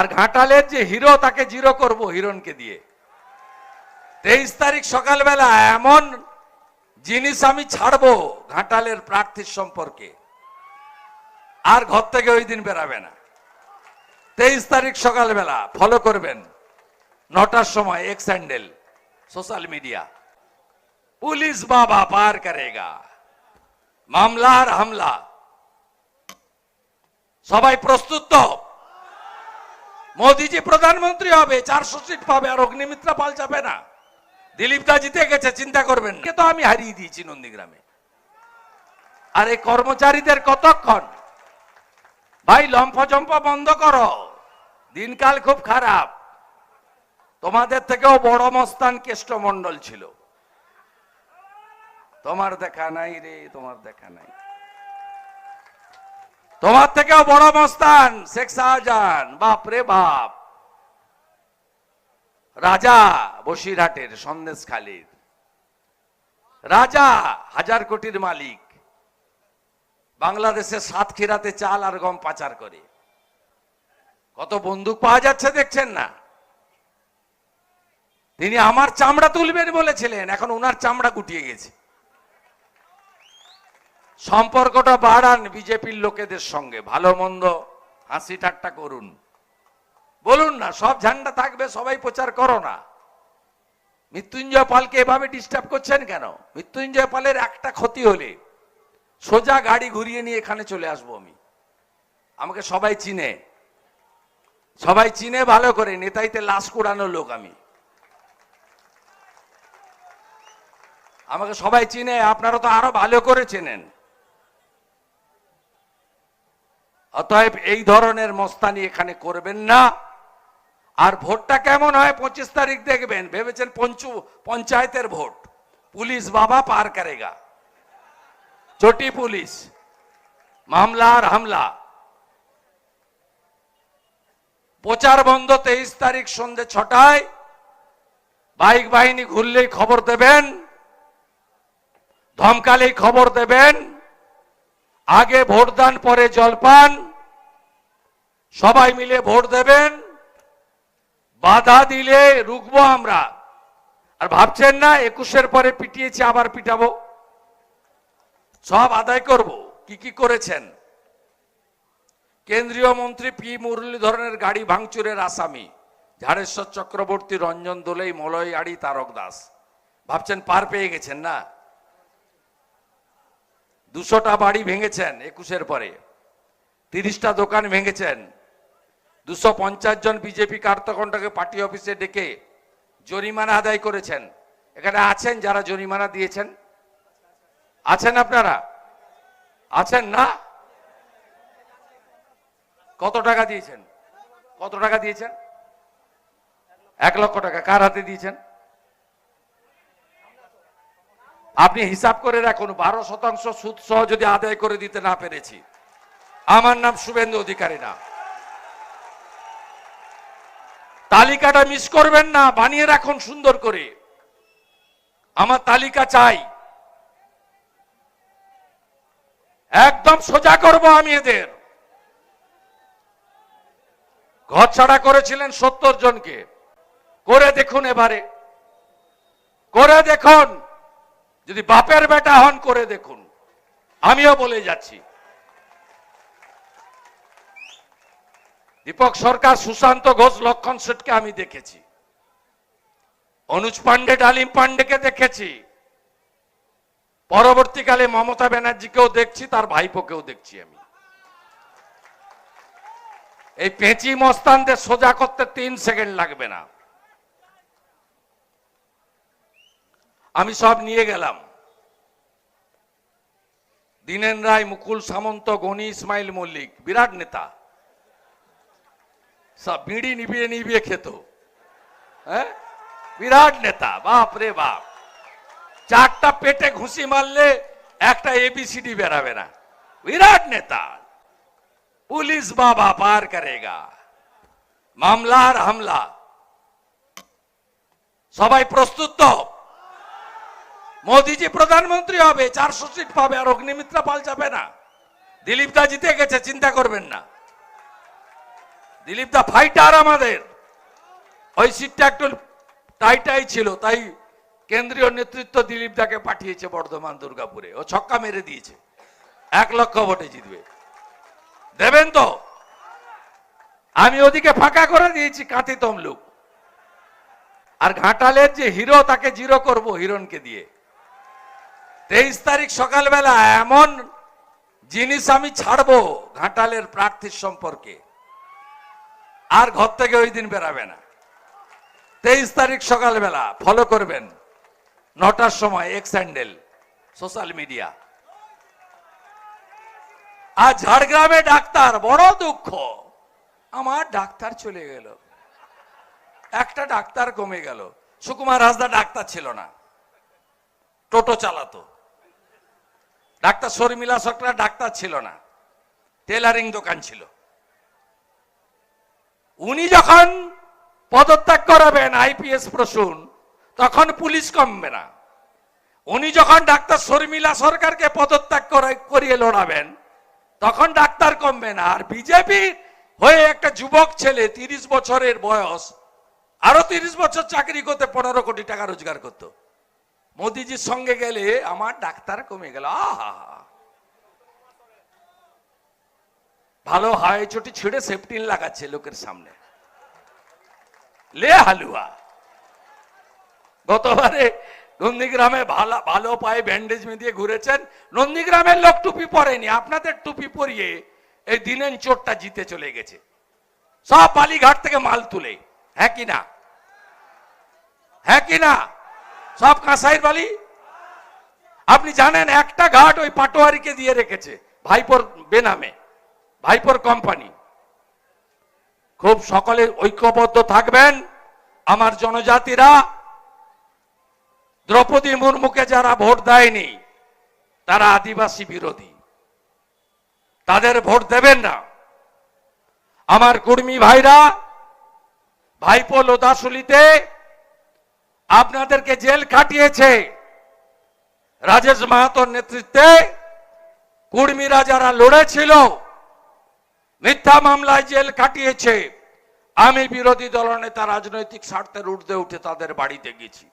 আর ঘাটালের যে হিরো, তাকে জিরো করব হিরণকে দিয়ে। তেইশ তারিখ সকালবেলা এমন জিনিস আমি ছাড়বো ঘাটালের প্রার্থীর সম্পর্কে। আর ঘর থেকে ওই দিন বেরাবে না। তেইশ তারিখ সকালবেলা ফলো করবেন নটার সময় X handle social media police বাবা পার করেগা। মামলা আর হামলা। সবাই প্রস্তুত তো? মোদিজি প্রধানমন্ত্রী হবে, চারশো সিট পাবে আর অগ্নিমিত্রা পাল যাবে না। দিলীপ দা জিতে গেছে, চিন্তা করবেন কে তো আমি হারিয়ে দিয়েছি নন্দীগ্রামে। আর এই কর্মচারীদের কতক্ষণ? ভাই লম্ফজম্প বন্ধ করো। দিনকাল খুব খারাপ। তোমাদের থেকেও বড় মস্তান কেষ্টমন্ডল ছিল। তোমার দেখা নাই রে, তোমার দেখা নাই। তোমার থেকেও বড় মস্তান শেখ শাহজাহান। বাপ রে বাপ। রাজা বসিরহাটের সন্দেশখালীর রাজা হাজার কোটির মালিক। বাংলাদেশের সাতক্ষীরাতে চাল আর গম পাচার করে। কত বন্দুক পাওয়া যাচ্ছে দেখছেন না? তিনি আমার চামড়া তুলবেন বলেছিলেন, এখন ওনার চামড়া গুটিয়ে গেছে। সম্পর্কটা বাড়ান বিজেপির লোকেদের সঙ্গে, ভালো মন্দ, হাসি ঠাট্টা করুন। বলুন না, সব ঝান্ডা থাকবে, সবাই প্রচার করো না। মৃত্যুঞ্জয় পালকে এভাবে ডিস্টার্ব করছেন কেন? মৃত্যুঞ্জয় পালের একটা ক্ষতি হলে সোজা গাড়ি ঘুরিয়ে নিয়ে এখানে চলে আসব আমি। আমাকে সবাই চিনে। সবাই চিনে, ভালো করে। নেতাইতে লাশ কুড়ানো লোক আমি। আমাকে সবাই চিনে, আপনারা তো আরও ভালো করে চেনেন। অতএব এই ধরনের মস্তানি এখানে করবেন না। আর ভোটটা কেমন হয় পঁচিশ তারিখ দেখবেন, ভেবেছেন পঞ্চু, পঞ্চায়েতের ভোট। পুলিশ বাবা পার করেগা। চটি পুলিশ। মামলা আর হামলা। প্রচার বন্ধ তেইশ তারিখ সন্ধে ছটায়। বাইক বাহিনী ঘুরলেই খবর দেবেন। ধমকালেই খবর দেবেন। আগে ভোটদান পরে জলপান সবাই মিলে ভোট দেবেন। বাধা দিলে রুখবো আমরা। আর ভাবছেন না, একুশের পরে পিটিয়েছি, আবার পিটাবো? সব আদায় করব। কি কি করেছেন? কেন্দ্রীয় মন্ত্রী পি মুরলীধরনের গাড়ি ভাঙচুরের আসামি। ঝাড়েশ্বর চক্রবর্তী, রঞ্জন দোলেই মলয় আড়ি তারক দাস। ভাবছেন পার পেয়ে গেছেন না? দুশোটা বাড়ি ভেঙেছেন একুশের পরে। তিরিশটা দোকান ভেঙেছেন। দুশো পঞ্চাশ জন বিজেপি কার্তকণ্ডকে পার্টি অফিসে ডেকে জরিমানা আদায় করেছেন। এখানে আছেন যারা জরিমানা দিয়েছেন? আছেন আপনারা? আছেন না? কত টাকা দিয়েছেন? কত টাকা দিয়েছেন? এক লক্ষ টাকা। কার হাতে দিয়েছেন? আপনি হিসাব করে রাখুন, বারো শতাংশ সুদ সহ যদি আদায় করে দিতে না পেরেছি। আমার নাম শুভেন্দু অধিকারী না। তালিকাটা মিস করবেন না, বানিয়ে রাখুন সুন্দর করে। আমার তালিকা চাই। একদম সোজা করব আমি এদের। ঘর ছাড়া করেছিলেন সত্তর জনকে। করে দেখুন এবারে। করে দেখুন। যদি বাপের বেটা হন করে দেখুন। আমিও বলে যাচ্ছি। দীপক সরকার, সুশান্ত ঘোষ, লক্ষণ শেঠকে আমি দেখেছি। অনুজ পান্ডে ডালিম পান্ডেকে দেখেছি। পরবর্তীকালে মমতা ব্যানার্জিকেও দেখছি, তার ভাইপোকেও দেখছি আমি। এই পেঁচি মস্তানদের সোজা করতে তিন সেকেন্ড লাগবে না। আমি সব নিয়ে গেলাম। দীনেন রায়, মুকুল সামন্ত, গনি, ইসমাইল মল্লিক, বিরাট নেতা। সব বিড়ি নিবিয়ে নিবিয়ে খেত। হ্যাঁ? বিরাট নেতা, বাপ রে বাপ। চারটা পেটে ঘুষি মারলে একটা এবিসিডি বেরাবে না। বিরাট নেতা। পুলিশ বাবা পার করেগা। মামলা আর হামলা। সবাই প্রস্তুত তো? মোদিজি প্রধানমন্ত্রী হবে, চারশো সিট পাবে আর অগ্নিমিত্রা পাল যাবে না। দিলীপ দা জিতে গেছে, চিন্তা করবেন না। দিলীপ দা ফাইটার আমাদের। ওই সিটটা একটু টাইটাই ছিল, তাই কেন্দ্রীয় নেতৃত্ব দিলীপ দাকে পাঠিয়েছে বর্ধমান, দুর্গাপুরে। ও ছক্কা মেরে দিয়েছে। এক লক্ষ ভোটে জিতবে। দেবেন তো? আমি ওদিকে ফাঁকা করে দিয়েছি, কাঁথি তমলুক। আর ঘাটালের যে হিরো, তাকে জিরো করব হিরণকে দিয়ে। তেইশ তারিখ সকালবেলা এমন জিনিস আমি ছাড়বো ঘাটালের প্রার্থীর সম্পর্কে। আর ঘর থেকে ওই দিন বেরাবে না। তেইশ তারিখ সকালবেলা ফলো করবেন নটার সময় এক্স হ্যান্ডেল সোশ্যাল মিডিয়া আর ঝাড়গ্রামে ডাক্তার, বড় দুঃখ। আমার ডাক্তার চলে গেল। একটা ডাক্তার কমে গেল। সুকুমার হাসদা ডাক্তার ছিল না। টোটো চালাতো। ডাক্তার শর্মিলা সরকার ডাক্তার ছিল না টেলারিং দোকান ছিল। উনি যখন পদত্যাগ করাবেন, আইপিএস প্রসূন, তখন পুলিশ কমবে না। উনি যখন ডাক্তার শর্মিলা সরকারকে পদত্যাগ করিয়ে লড়াবেন, তখন ডাক্তার কমবে না। আর বিজেপি হয়ে একটা যুবক ছেলে, তিরিশ বছরের বয়স, আরও তিরিশ বছর চাকরি করতে পনেরো কোটি টাকা রোজগার করতো। মোদিজির সঙ্গে গেলে আমার ডাক্তার কমে গেল ভালো হাই চটি ছিঁড়ে সেফটিন লাগাচ্ছে লোকের সামনে। লে হালুয়া। গতবারে নন্দীগ্রামে ভালো ভালো পায়ে ব্যান্ডেজ দিয়ে ঘুরেছেন, নন্দীগ্রামের লোক টুপি পরেনি, আপনাদের টুপি পরিয়ে এই দিনেন চোরটা জিতে চলে গেছে। সব বালিঘাট থেকে মাল তুলে হ্যাঁ কি না? হ্যাঁ কি না? সব কাঁসাইয়ের বালি? আপনি জানেন একটা ঘাট ওই পাটোয়ারিকে দিয়ে রেখেছে, ভাইপোর বেনামে, ভাইপোর কোম্পানি। খুব সকলে ঐক্যবদ্ধ থাকবেন আমার জনজাতিরা। দ্রৌপদী মুর্মুকে যারা ভোট দেয়নি, তারা আদিবাসী বিরোধী। তাদের ভোট দেবেন না। আমার কুর্মী ভাইরা, ভাইপো লোদাসুলিতে আপনাদেরকে জেল কাটিয়েছে রাজেশ মাহাতোর নেতৃত্বে কুর্মীরা যারা লড়েছিল। মিথ্যা মামলায় জেল কাটিয়েছে আমি বিরোধী দলনেতা রাজনৈতিক স্বার্থের ঊর্ধ্বে উঠে তাদের বাড়িতে গেছি।